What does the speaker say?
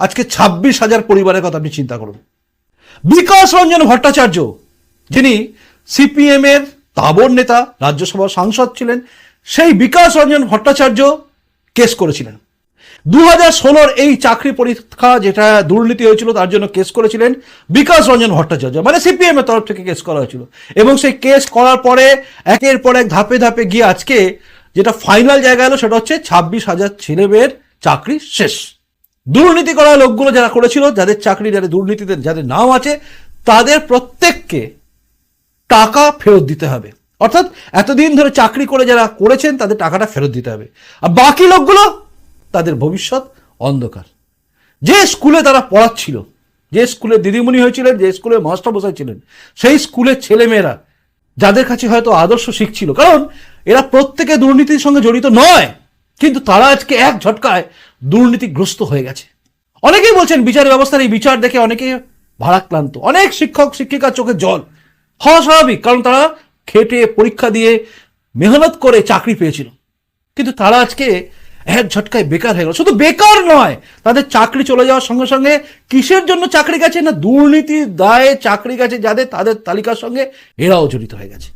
আজকে ছাব্বিশ হাজার পরিবারের কথা আপনি চিন্তা করুন। বিকাশ রঞ্জন ভট্টাচার্য, যিনি সিপিএম এর তাবর নেতা, রাজ্যসভার সাংসদ ছিলেন, সেই বিকাশ রঞ্জন ভট্টাচার্য কেস করেছিলেন। দু হাজার ষোলোর এই চাকরি পরীক্ষা যেটা দুর্নীতি হয়েছিল, তার জন্য কেস করেছিলেন বিকাশ রঞ্জন ভট্টাচার্য মানে সিপিএম এর তরফ থেকে কেস করা হয়েছিল। এবং সেই কেস করার পরে একের পর এক ধাপে ধাপে গিয়ে আজকে যেটা ফাইনাল জায়গা এলো, সেটা হচ্ছে ছাব্বিশ হাজার ছেলেমেয়ের চাকরি শেষ। দুর্নীতি করা লোকগুলো যারা করেছিল, যাদের চাকরি, যাদের দুর্নীতিতে, যাদের নাম আছে, তাদের প্রত্যেককে টাকা ফেরত দিতে হবে। অর্থাৎ এতদিন ধরে চাকরি করে যারা করেছেন, তাদের টাকাটা ফেরত দিতে হবে। আর বাকি লোকগুলো, তাদের ভবিষ্যৎ অন্ধকার। যে স্কুলে তারা পড়াচ্ছিল, যে স্কুলে দিদিমণি হয়েছিলেন, যে স্কুলে মাস্টার বসাই ছিলেন, সেই স্কুলের ছেলেমেয়েরা, যাদের কাছে হয়তো আদর্শ শিখছিল কারণ এরা প্রত্যেকে দুর্নীতির সঙ্গে জড়িত নয়। কিন্তু তারা আজকে এক ঝটকায় দুর্নীতিগ্রস্ত হয়ে গেছে। অনেকেই বলছেন বিচার ব্যবস্থার এই বিচার দেখে অনেকে ভারাক্রান্ত। অনেক শিক্ষক, শিক্ষিকার চোখে জল। হওয়া স্বাভাবিক, কারণ তারা খেটে, পরীক্ষা দিয়ে মেহনত করে চাকরি পেয়েছিল। কিন্তু তারা আজকে এক ঝটকায় বেকার হয়ে গেল। শুধু বেকার নয়, তাদের চাকরি চলে যাওয়ার সঙ্গে সঙ্গে কিসের জন্য চাকরি গেছে না, দুর্নীতির দায়ে চাকরি গেছে যাদের তাদের তালিকার সঙ্গে এরাও জড়িত হয়ে গেছে।